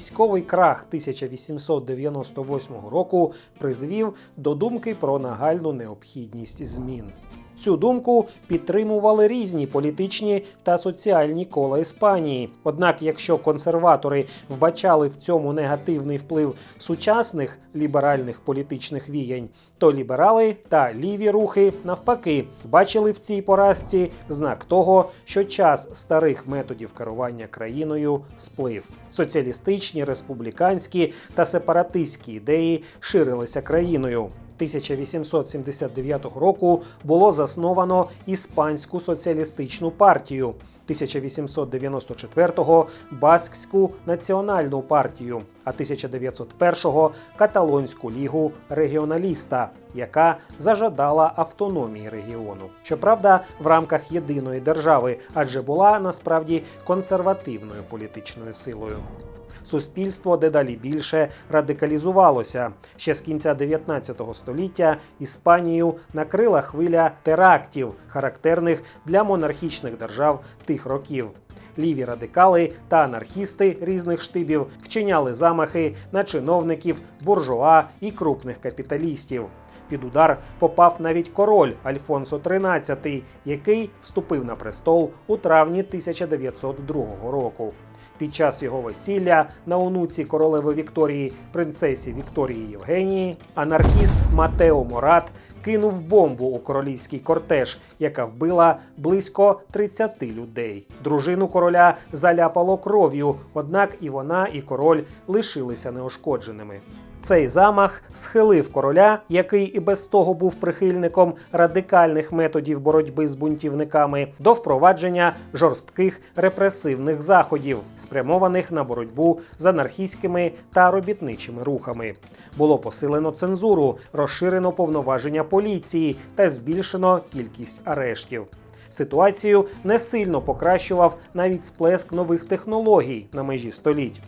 Військовий крах 1898 року призвів до думки про нагальну необхідність змін. Цю думку підтримували різні політичні та соціальні кола Іспанії. Однак, якщо консерватори вбачали в цьому негативний вплив сучасних ліберальних політичних віянь, то ліберали та ліві рухи навпаки бачили в цій поразці знак того, що час старих методів керування країною сплив. Соціалістичні, республіканські та сепаратистські ідеї ширилися країною. 1879 року було засновано Іспанську соціалістичну партію, 1894-го Баскську національну партію, а 1901-го Каталонську лігу регіоналіста, яка зажадала автономії регіону. Щоправда, в рамках єдиної держави, адже була насправді консервативною політичною силою. Суспільство дедалі більше радикалізувалося. Ще з кінця 19 століття Іспанію накрила хвиля терактів, характерних для монархічних держав тих років. Ліві радикали та анархісти різних штибів вчиняли замахи на чиновників, буржуа і крупних капіталістів. Під удар попав навіть король Альфонсо XIII, який вступив на престол у травні 1902 року. Під час його весілля на онуці королеви Вікторії, принцесі Вікторії Євгенії, анархіст Матео Морат кинув бомбу у королівський кортеж, яка вбила близько 30 людей. Дружину короля заляпало кров'ю, однак і вона, і король лишилися неушкодженими. Цей замах схилив короля, який і без того був прихильником радикальних методів боротьби з бунтівниками, до впровадження жорстких репресивних заходів, спрямованих на боротьбу з анархістськими та робітничими рухами. Було посилено цензуру, розширено повноваження поліції та збільшено кількість арештів. Ситуацію не сильно покращував навіть сплеск нових технологій на межі століть.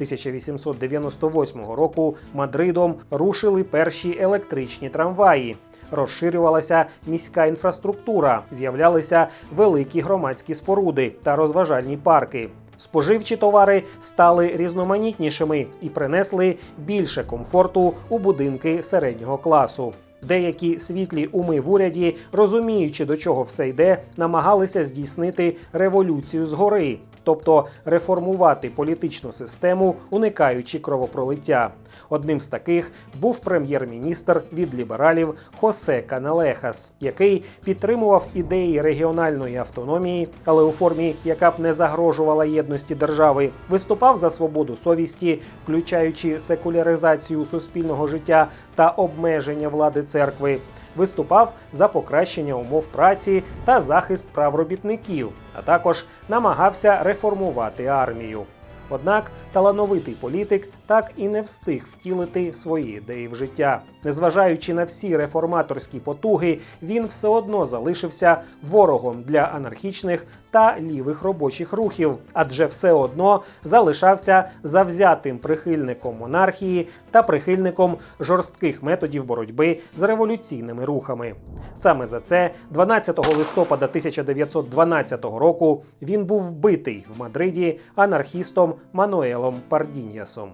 1898 року Мадридом рушили перші електричні трамваї. Розширювалася міська інфраструктура, з'являлися великі громадські споруди та розважальні парки. Споживчі товари стали різноманітнішими і принесли більше комфорту у будинки середнього класу. Деякі світлі уми в уряді, розуміючи до чого все йде, намагалися здійснити революцію згори, тобто реформувати політичну систему, уникаючи кровопролиття. Одним з таких був прем'єр-міністр від лібералів Хосе Каналехас, який підтримував ідеї регіональної автономії, але у формі, яка б не загрожувала єдності держави, виступав за свободу совісті, включаючи секуляризацію суспільного життя та обмеження влади церкви. Виступав за покращення умов праці та захист прав робітників, а також намагався реформувати армію. Однак талановитий політик так і не встиг втілити свої ідеї в життя. Незважаючи на всі реформаторські потуги, він все одно залишився ворогом для анархічних та лівих робочих рухів, адже все одно залишався завзятим прихильником монархії та прихильником жорстких методів боротьби з революційними рухами. Саме за це, 12 листопада 1912 року, він був вбитий в Мадриді анархістом Мануелом Пардіньясом.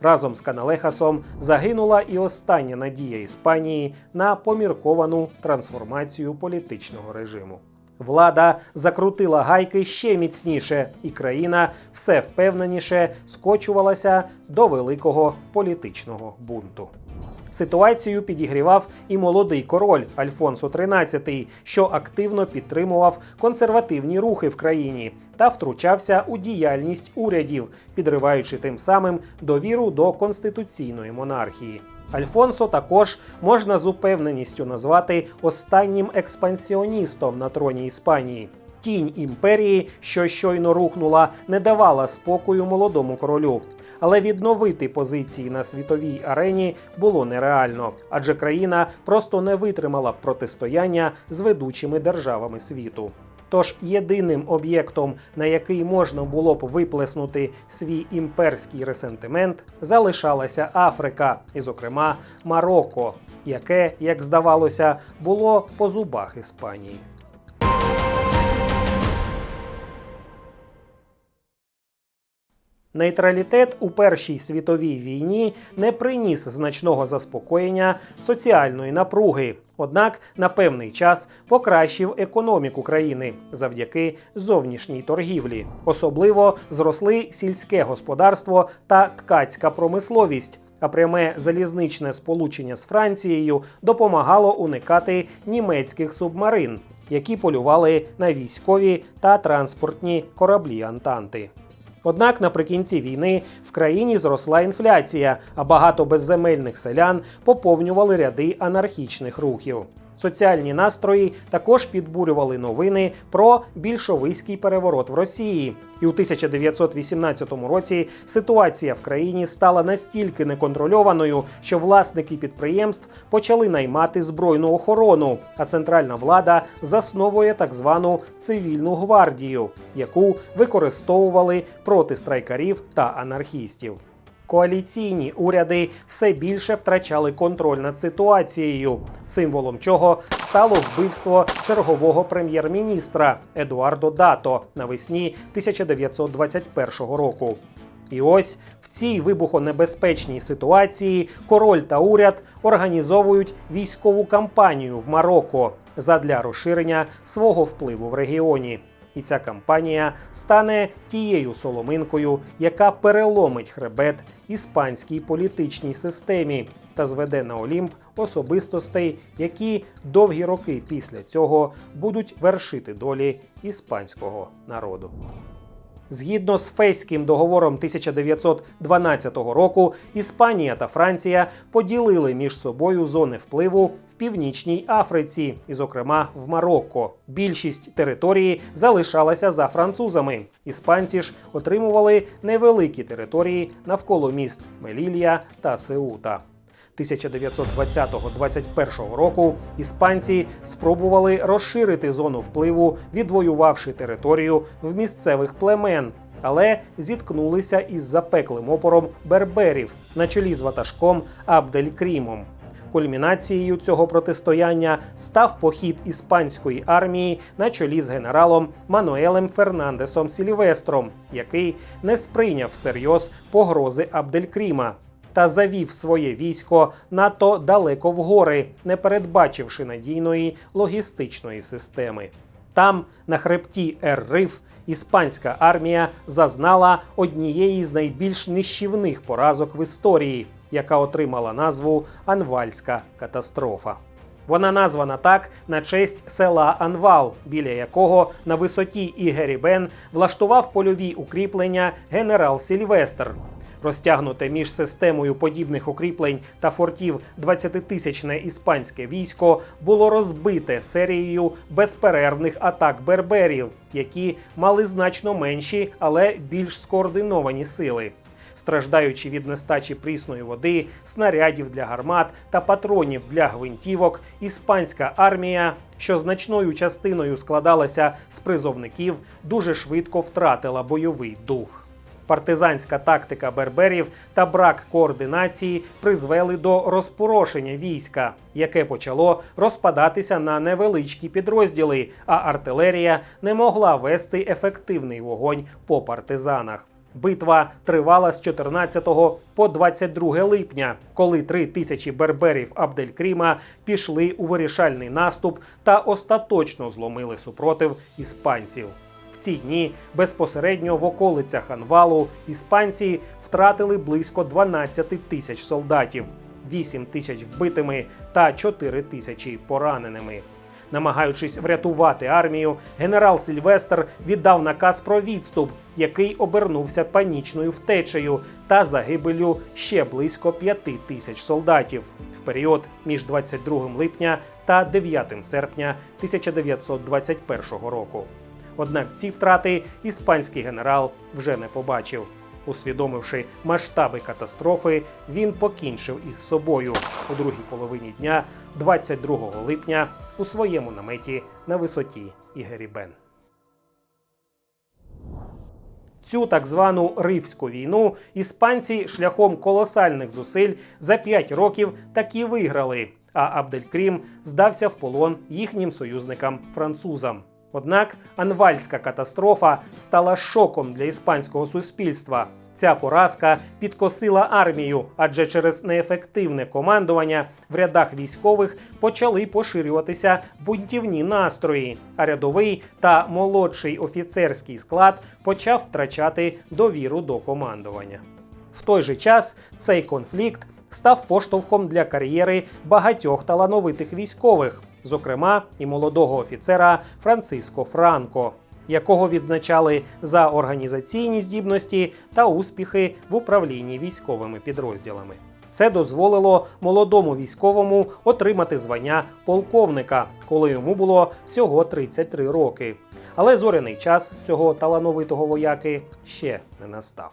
Разом з Каналехасом загинула і остання надія Іспанії на помірковану трансформацію політичного режиму. Влада закрутила гайки ще міцніше, і країна все впевненіше скочувалася до великого політичного бунту. Ситуацію підігрівав і молодий король Альфонсо XIII, що активно підтримував консервативні рухи в країні та втручався у діяльність урядів, підриваючи тим самим довіру до конституційної монархії. Альфонсо також можна з упевненістю назвати останнім експансіоністом на троні Іспанії. Тінь імперії, що щойно рухнула, не давала спокою молодому королю. Але відновити позиції на світовій арені було нереально, адже країна просто не витримала протистояння з ведучими державами світу. Тож єдиним об'єктом, на який можна було б виплеснути свій імперський ресентимент, залишалася Африка, і, зокрема, Марокко, яке, як здавалося, було по зубах Іспанії. Нейтралітет у Першій світовій війні не приніс значного заспокоєння соціальної напруги, однак на певний час покращив економіку країни завдяки зовнішній торгівлі. Особливо зросли сільське господарство та ткацька промисловість. А пряме залізничне сполучення з Францією допомагало уникати німецьких субмарин, які полювали на військові та транспортні кораблі Антанти. Однак наприкінці війни в країні зросла інфляція, а багато безземельних селян поповнювали ряди анархічних рухів. Соціальні настрої також підбурювали новини про більшовицький переворот в Росії. І у 1918 році ситуація в країні стала настільки неконтрольованою, що власники підприємств почали наймати збройну охорону, а центральна влада засновує так звану цивільну гвардію, яку використовували проти страйкарів та анархістів. Коаліційні уряди все більше втрачали контроль над ситуацією, символом чого стало вбивство чергового прем'єр-міністра Едуардо Дато навесні 1921 року. І ось в цій вибухонебезпечній ситуації король та уряд організовують військову кампанію в Марокко задля розширення свого впливу в регіоні. І ця кампанія стане тією соломинкою, яка переломить хребет іспанській політичній системі та зведе на Олімп особистостей, які довгі роки після цього будуть вершити долі іспанського народу. Згідно з Фейським договором 1912 року, Іспанія та Франція поділили між собою зони впливу в північній Африці, і, зокрема, в Марокко. Більшість території залишалася за французами. Іспанці ж отримували невеликі території навколо міст Мелілія та Сеута. 1920-21 року іспанці спробували розширити зону впливу, відвоювавши територію в місцевих племен. Але зіткнулися із запеклим опором берберів на чолі з ватажком Абделькрімом. Кульмінацією цього протистояння став похід іспанської армії на чолі з генералом Мануелем Фернандесом Сілівестром, який не сприйняв всерйоз погрози Абделькріма та завів своє військо надто далеко в гори, не передбачивши надійної логістичної системи. Там, на хребті Ер-Риф, іспанська армія зазнала однієї з найбільш нищівних поразок в історії, яка отримала назву Анвальська катастрофа. Вона названа так на честь села Анвал, біля якого на висоті Ігерібен влаштував польові укріплення генерал Сільвестр. Розтягнуте між системою подібних укріплень та фортів 20-тисячне іспанське військо було розбите серією безперервних атак берберів, які мали значно менші, але більш скоординовані сили. Страждаючи від нестачі прісної води, снарядів для гармат та патронів для гвинтівок, іспанська армія, що значною частиною складалася з призовників, дуже швидко втратила бойовий дух. Партизанська тактика берберів та брак координації призвели до розпорошення війська, яке почало розпадатися на невеличкі підрозділи, а артилерія не могла вести ефективний вогонь по партизанах. Битва тривала з 14 по 22 липня, коли три тисячі берберів Абделькріма пішли у вирішальний наступ та остаточно зломили супротив іспанців. Ці дні безпосередньо в околицях Анвалу іспанці втратили близько 12 тисяч солдатів, 8 тисяч вбитими та 4 тисячі пораненими. Намагаючись врятувати армію, генерал Сільвестр віддав наказ про відступ, який обернувся панічною втечею та загибелю ще близько 5 тисяч солдатів в період між 22 липня та 9 серпня 1921 року. Однак ці втрати іспанський генерал вже не побачив. Усвідомивши масштаби катастрофи, він покінчив із собою у другій половині дня, 22 липня, у своєму наметі на висоті Ігерібен. Цю так звану Ривську війну іспанці шляхом колосальних зусиль за 5 років таки виграли. А Абделькрім здався в полон їхнім союзникам французам. Однак анвальська катастрофа стала шоком для іспанського суспільства. Ця поразка підкосила армію, адже через неефективне командування в рядах військових почали поширюватися бунтівні настрої, а рядовий та молодший офіцерський склад почав втрачати довіру до командування. В той же час цей конфлікт став поштовхом для кар'єри багатьох талановитих військових, зокрема і молодого офіцера Франциско Франко, якого відзначали за організаційні здібності та успіхи в управлінні військовими підрозділами. Це дозволило молодому військовому отримати звання полковника, коли йому було всього 33 роки. Але зоряний час цього талановитого вояки ще не настав.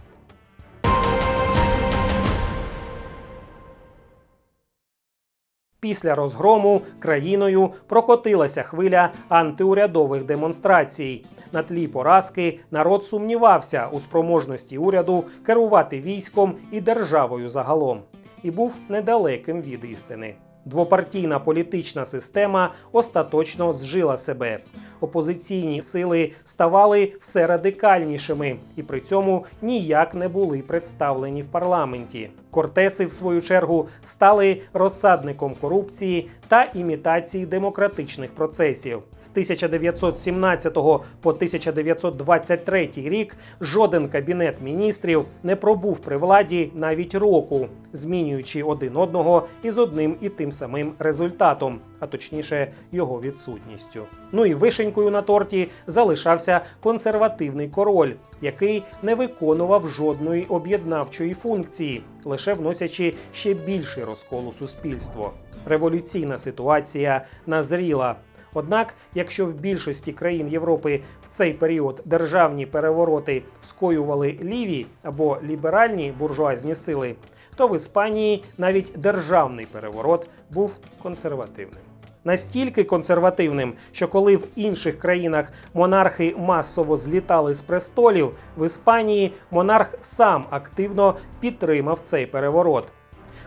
Після розгрому країною прокотилася хвиля антиурядових демонстрацій. На тлі поразки народ сумнівався у спроможності уряду керувати військом і державою загалом, і був недалеким від істини. Двопартійна політична система остаточно зжила себе. Опозиційні сили ставали все радикальнішими і при цьому ніяк не були представлені в парламенті. Кортеси, в свою чергу, стали розсадником корупції та імітації демократичних процесів. З 1917 по 1923 рік жоден кабінет міністрів не пробув при владі навіть року, змінюючи один одного із одним і тим самим результатом, а точніше його відсутністю. Ну і вишенькою на торті залишався консервативний король, який не виконував жодної об'єднавчої функції, лише вносячи ще більший розкол у суспільство. Революційна ситуація назріла. Однак, якщо в більшості країн Європи в цей період державні перевороти скоювали ліві або ліберальні буржуазні сили, то в Іспанії навіть державний переворот був консервативним. Настільки консервативним, що коли в інших країнах монархи масово злітали з престолів, в Іспанії монарх сам активно підтримав цей переворот.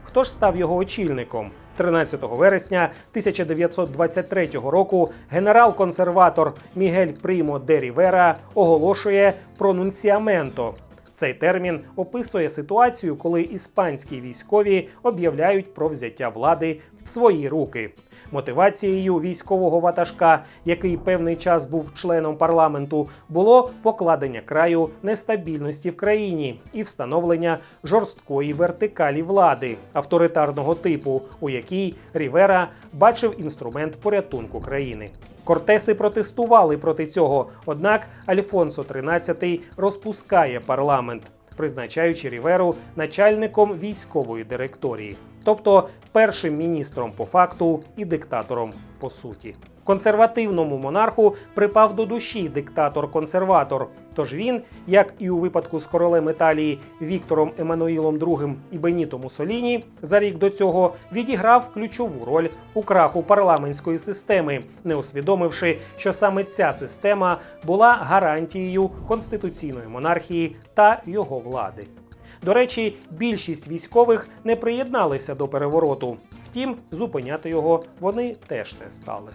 Хто ж став його очільником? 13 вересня 1923 року генерал-консерватор Мігель Прімо де Рівера оголошує пронунціаменто. Цей термін описує ситуацію, коли іспанські військові об'являють про взяття влади в свої руки. Мотивацією військового ватажка, який певний час був членом парламенту, було покладення краю нестабільності в країні і встановлення жорсткої вертикалі влади авторитарного типу, у якій Рівера бачив інструмент порятунку країни. Кортеси протестували проти цього, однак Альфонсо XIII розпускає парламент, призначаючи Ріверу начальником військової директорії, тобто першим міністром по факту і диктатором по суті. Консервативному монарху припав до душі диктатор-консерватор. Тож він, як і у випадку з королем Італії Віктором Еммануїлом II і Беніто Муссоліні, за рік до цього відіграв ключову роль у краху парламентської системи, не усвідомивши, що саме ця система була гарантією конституційної монархії та його влади. До речі, більшість військових не приєдналися до перевороту. Втім, зупиняти його вони теж не стали.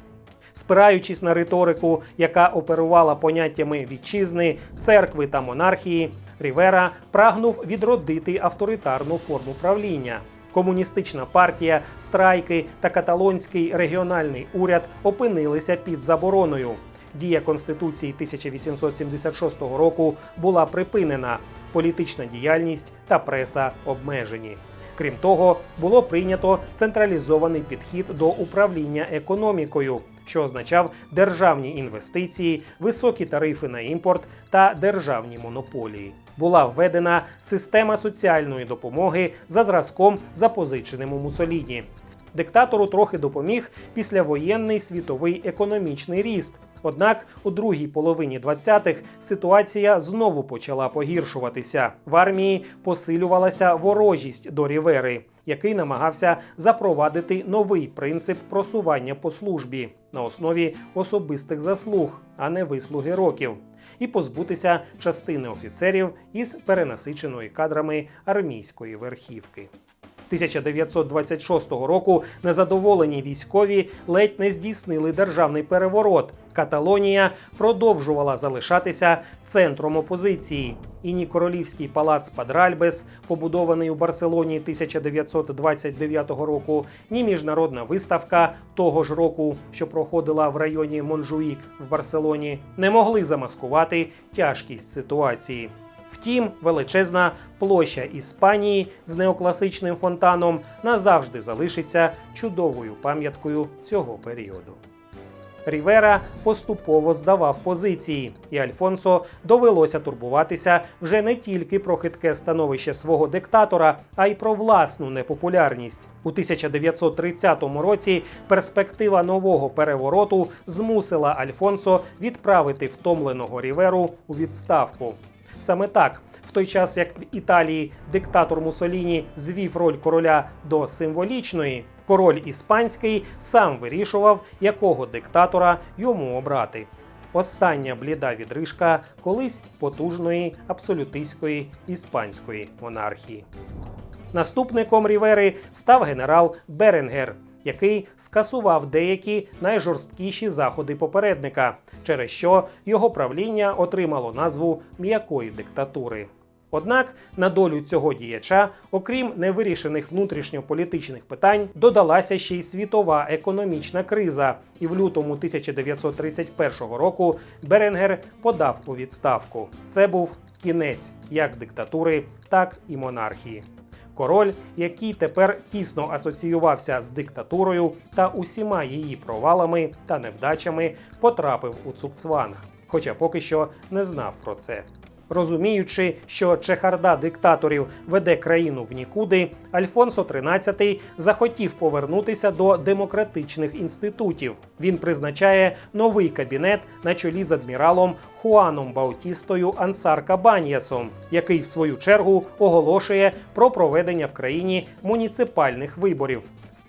Спираючись на риторику, яка оперувала поняттями вітчизни, церкви та монархії, Рівера прагнув відродити авторитарну форму правління. Комуністична партія, страйки та каталонський регіональний уряд опинилися під забороною. Дія Конституції 1876 року була припинена, політична діяльність та преса обмежені. Крім того, було прийнято централізований підхід до управління економікою, що означав державні інвестиції, високі тарифи на імпорт та державні монополії. Була введена система соціальної допомоги за зразком, запозиченим у Мусоліні. Диктатору трохи допоміг післявоєнний світовий економічний ріст. Однак у другій половині 20-х ситуація знову почала погіршуватися. В армії посилювалася ворожість до Рівери, який намагався запровадити новий принцип просування по службі на основі особистих заслуг, а не вислуги років, і позбутися частини офіцерів із перенасиченої кадрами армійської верхівки. 1926 року незадоволені військові ледь не здійснили державний переворот. Каталонія продовжувала залишатися центром опозиції. І ні королівський палац Падральбес, побудований у Барселоні 1929 року, ні міжнародна виставка того ж року, що проходила в районі Монжуїк в Барселоні, не могли замаскувати тяжкість ситуації. Втім, величезна площа Іспанії з неокласичним фонтаном назавжди залишиться чудовою пам'яткою цього періоду. Рівера поступово здавав позиції, і Альфонсо довелося турбуватися вже не тільки про хитке становище свого диктатора, а й про власну непопулярність. У 1930 році перспектива нового перевороту змусила Альфонсо відправити втомленого Ріверу у відставку. Саме так, в той час як в Італії диктатор Мусоліні звів роль короля до символічної, король іспанський сам вирішував, якого диктатора йому обрати. Остання бліда відрижка колись потужної абсолютистської іспанської монархії. Наступником Рівери став генерал Беренгер, який скасував деякі найжорсткіші заходи попередника, через що його правління отримало назву м'якої диктатури. Однак на долю цього діяча, окрім невирішених внутрішньополітичних питань, додалася ще й світова економічна криза, і в лютому 1931 року Беренгер подав у відставку. Це був кінець як диктатури, так і монархії. Король, який тепер тісно асоціювався з диктатурою та усіма її провалами та невдачами, потрапив у цукцванг, хоча поки що не знав про це. Розуміючи, що чехарда диктаторів веде країну в нікуди, Альфонсо XIII захотів повернутися до демократичних інститутів. Він призначає новий кабінет на чолі з адміралом Хуаном Баутістою Ансар Кабаньясом, який в свою чергу оголошує про проведення в країні муніципальних виборів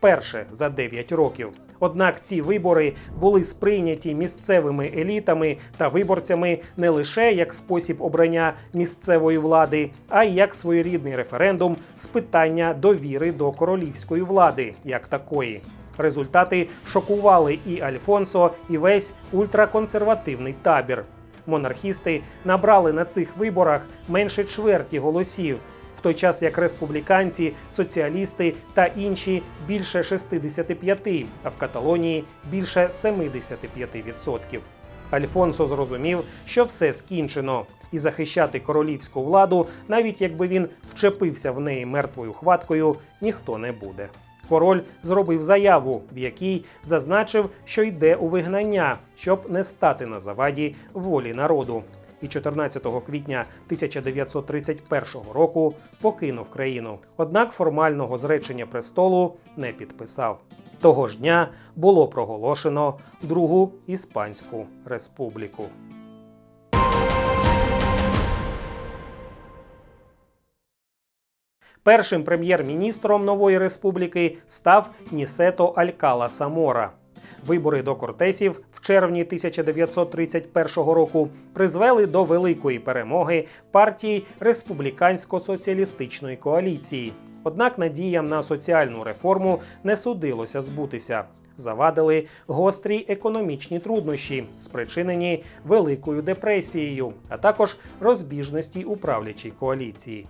вперше за 9 років. Однак ці вибори були сприйняті місцевими елітами та виборцями не лише як спосіб обрання місцевої влади, а й як своєрідний референдум з питання довіри до королівської влади як такої. Результати шокували і Альфонсо, і весь ультраконсервативний табір. Монархісти набрали на цих виборах менше чверті голосів, той час як республіканці, соціалісти та інші більше 65, а в Каталонії більше 75%. Альфонсо зрозумів, що все скінчено, і захищати королівську владу, навіть якби він вчепився в неї мертвою хваткою, ніхто не буде. Король зробив заяву, в якій зазначив, що йде у вигнання, щоб не стати на заваді волі народу. І 14 квітня 1931 року покинув країну. Однак формального зречення престолу не підписав. Того ж дня було проголошено Другу Іспанську Республіку. Першим прем'єр-міністром нової республіки став Нісето Алькала Самора. Вибори до Кортесів в червні 1931 року призвели до великої перемоги партії республікансько-соціалістичної коаліції. Однак надіям на соціальну реформу не судилося збутися. Завадили гострі економічні труднощі, спричинені великою депресією, а також розбіжності у правлячій коаліції.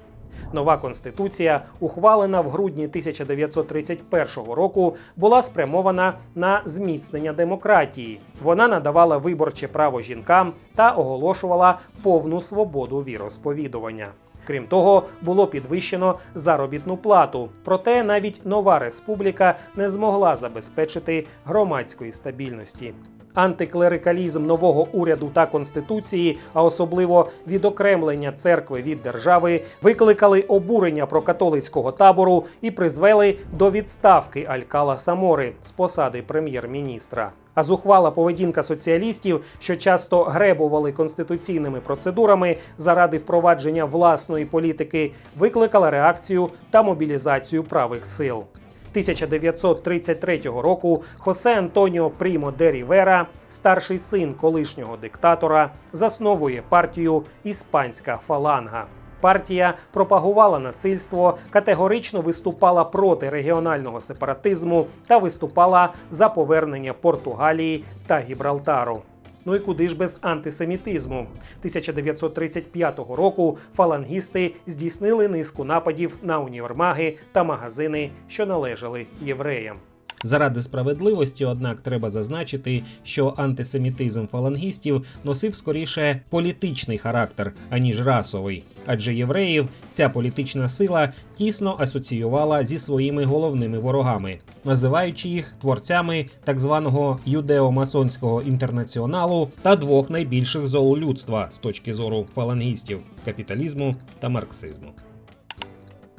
Нова конституція, ухвалена в грудні 1931 року, була спрямована на зміцнення демократії. Вона надавала виборче право жінкам та оголошувала повну свободу віросповідування. Крім того, було підвищено заробітну плату. Проте навіть нова республіка не змогла забезпечити громадської стабільності. Антиклерикалізм нового уряду та конституції, а особливо відокремлення церкви від держави, викликали обурення прокатолицького табору і призвели до відставки Алькала Самори з посади прем'єр-міністра. А зухвала поведінка соціалістів, що часто гребували конституційними процедурами заради впровадження власної політики, викликала реакцію та мобілізацію правих сил. 1933 року Хосе Антоніо Прімо де Рівера, старший син колишнього диктатора, засновує партію Іспанська фаланга. Партія пропагувала насильство, категорично виступала проти регіонального сепаратизму та виступала за повернення Португалії та Гібралтару. Ну і куди ж без антисемітизму? 1935 року фалангісти здійснили низку нападів на універмаги та магазини, що належали євреям. Заради справедливості, однак, треба зазначити, що антисемітизм фалангістів носив скоріше політичний характер, аніж расовий, адже євреїв ця політична сила тісно асоціювала зі своїми головними ворогами, називаючи їх творцями так званого юдео-масонського інтернаціоналу та двох найбільших зол людства з точки зору фалангістів капіталізму та марксизму.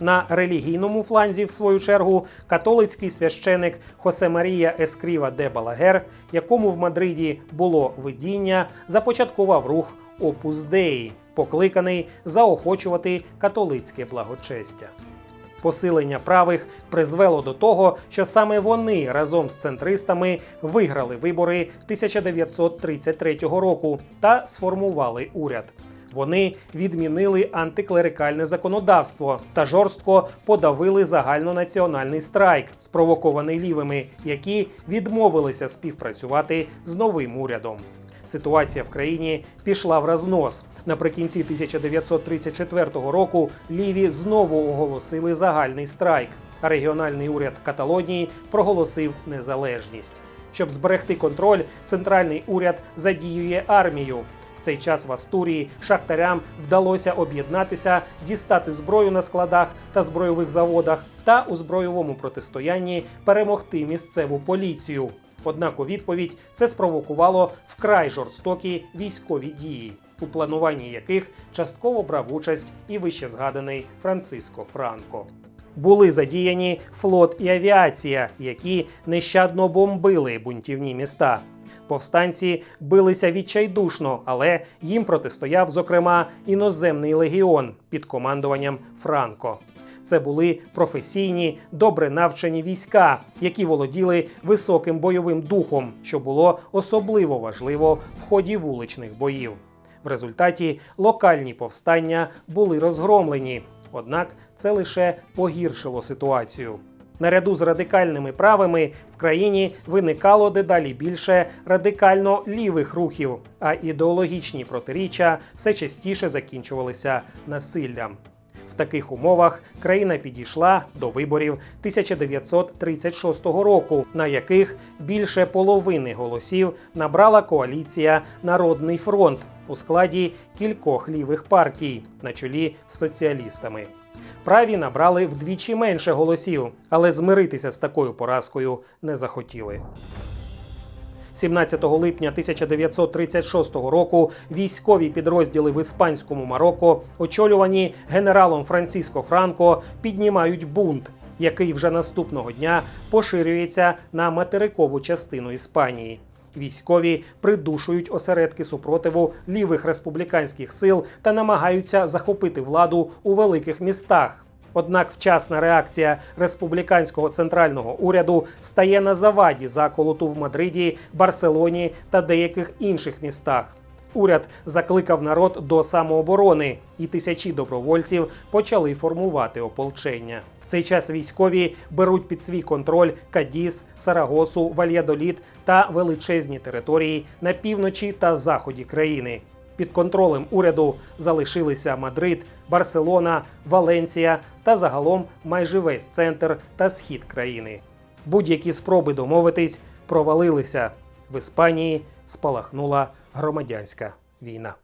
На релігійному фланзі, в свою чергу, католицький священик Хосе Марія Ескріва де Балагер, якому в Мадриді було видіння, започаткував рух Опус Деї, покликаний заохочувати католицьке благочестя. Посилення правих призвело до того, що саме вони разом з центристами виграли вибори 1933 року та сформували уряд. Вони відмінили антиклерикальне законодавство та жорстко подавили загальнонаціональний страйк, спровокований лівими, які відмовилися співпрацювати з новим урядом. Ситуація в країні пішла в рознос. Наприкінці 1934 року ліві знову оголосили загальний страйк. А регіональний уряд Каталонії проголосив незалежність. Щоб зберегти контроль, центральний уряд задіює армію. Цей час в Астурії шахтарям вдалося об'єднатися, дістати зброю на складах та збройових заводах та у збройовому протистоянні перемогти місцеву поліцію. Однак у відповідь це спровокувало вкрай жорстокі військові дії, у плануванні яких частково брав участь і вищезгаданий Франциско Франко. Були задіяні флот і авіація, які нещадно бомбили бунтівні міста. Повстанці билися відчайдушно, але їм протистояв, зокрема, іноземний легіон під командуванням Франко. Це були професійні, добре навчені війська, які володіли високим бойовим духом, що було особливо важливо в ході вуличних боїв. В результаті локальні повстання були розгромлені, однак це лише погіршило ситуацію. Наряду з радикальними правими в країні виникало дедалі більше радикально лівих рухів, а ідеологічні протиріччя все частіше закінчувалися насиллям. В таких умовах країна підійшла до виборів 1936 року, на яких більше половини голосів набрала коаліція Народний фронт у складі кількох лівих партій на чолі з соціалістами. Праві набрали вдвічі менше голосів, але змиритися з такою поразкою не захотіли. 17 липня 1936 року військові підрозділи в іспанському Марокко, очолювані генералом Франциско Франко, піднімають бунт, який вже наступного дня поширюється на материкову частину Іспанії. Військові придушують осередки супротиву лівих республіканських сил та намагаються захопити владу у великих містах. Однак вчасна реакція республіканського центрального уряду стає на заваді заколоту в Мадриді, Барселоні та деяких інших містах. Уряд закликав народ до самооборони, і тисячі добровольців почали формувати ополчення. В цей час військові беруть під свій контроль Кадіс, Сарагосу, Вальядоліт та величезні території на півночі та заході країни. Під контролем уряду залишилися Мадрид, Барселона, Валенсія та загалом майже весь центр та схід країни. Будь-які спроби домовитись провалилися. В Іспанії спалахнула громадянська війна.